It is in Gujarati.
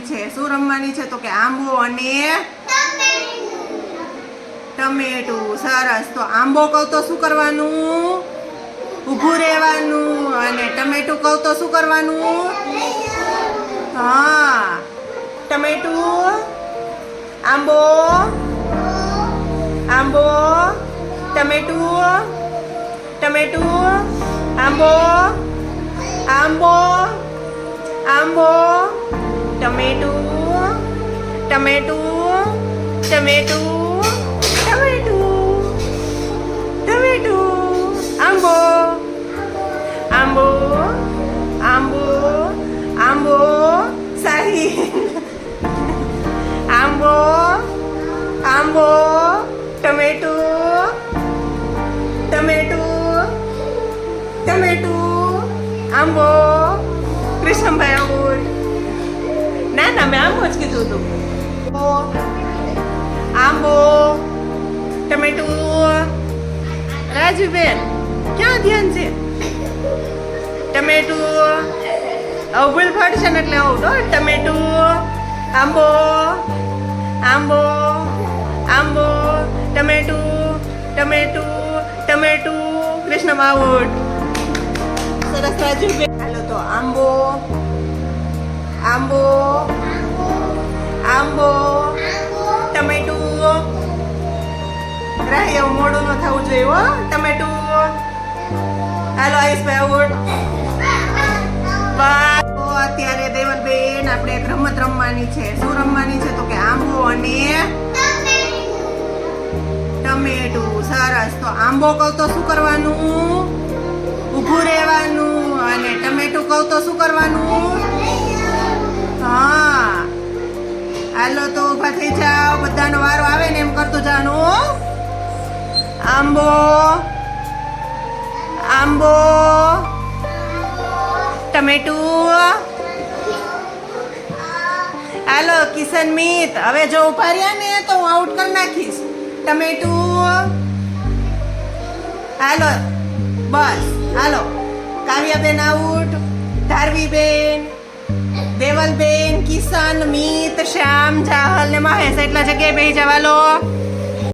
છે? શું રમવાની છે? તો કે આંબો અને ટમેટું. સરસ. તો આંબો કહું તો શું કરવાનું? ઊભું રહેવાનું. અને ટમેટું કહું તો શું કરવાનું? હા. ટમેટું, આંબો આંબો, ટમેટું ટમેટું, આંબો આંબો આંબો ટમેટું ટમેટું ટમેટું ટમેટું ટમેટું આંબો આંબો આંબો આંબો સાહી આંબો આંબો ટમેટું ટમેટું ટમેટું આંબો કૃષ્ણભાઈ આંબો ના ના મેં આંબો જ કીધું હતું. આંબો, ટમેટું, રાજુબેન, ક્યાં ધ્યાન છે? ટમેટું હવે ભૂલ ફાડશે ને એટલે આવું તો ટમેટું, આંબો આંબો આંબો, ટમેટું ટમેટું ટમેટું, કૃષ્ણ માવટ સરસ રાજુબેન. હાલો તો આંબો આંબો આંબો ટમેટું રાહ એવું મોડું ન થવું જોઈએ હો ટમેટું હાલો આયુષભાઈ તો અત્યારે દેવલબેન આપણે એક રમત રમવાની છે. શું રમવાની છે? તો કે આંબો અને ટમેટું. સરસ. તો આંબો કહું તો શું કરવાનું? ઊભું રહેવાનું. અને ટમેટું કહું તો શું કરવાનું? હાલો તો ઊભા થઈ જાઓ. બધાનો વારો આવે ને એમ કરતું જવાનું આંબો આંબો, ટમેટું હાલો, કિશન મિત, હવે જો ઊભા રહ્યા ને તો હું આઉટ કરી નાખીશ. ટમેટું હાલો, બસ, હાલો. કાવ્યાબેન આઉટ ધારવીબેન, દેવલબેન, કિશન મિત શ્યામ ને મહેશ એટલા જગ્યાએ બેસી જવા લો.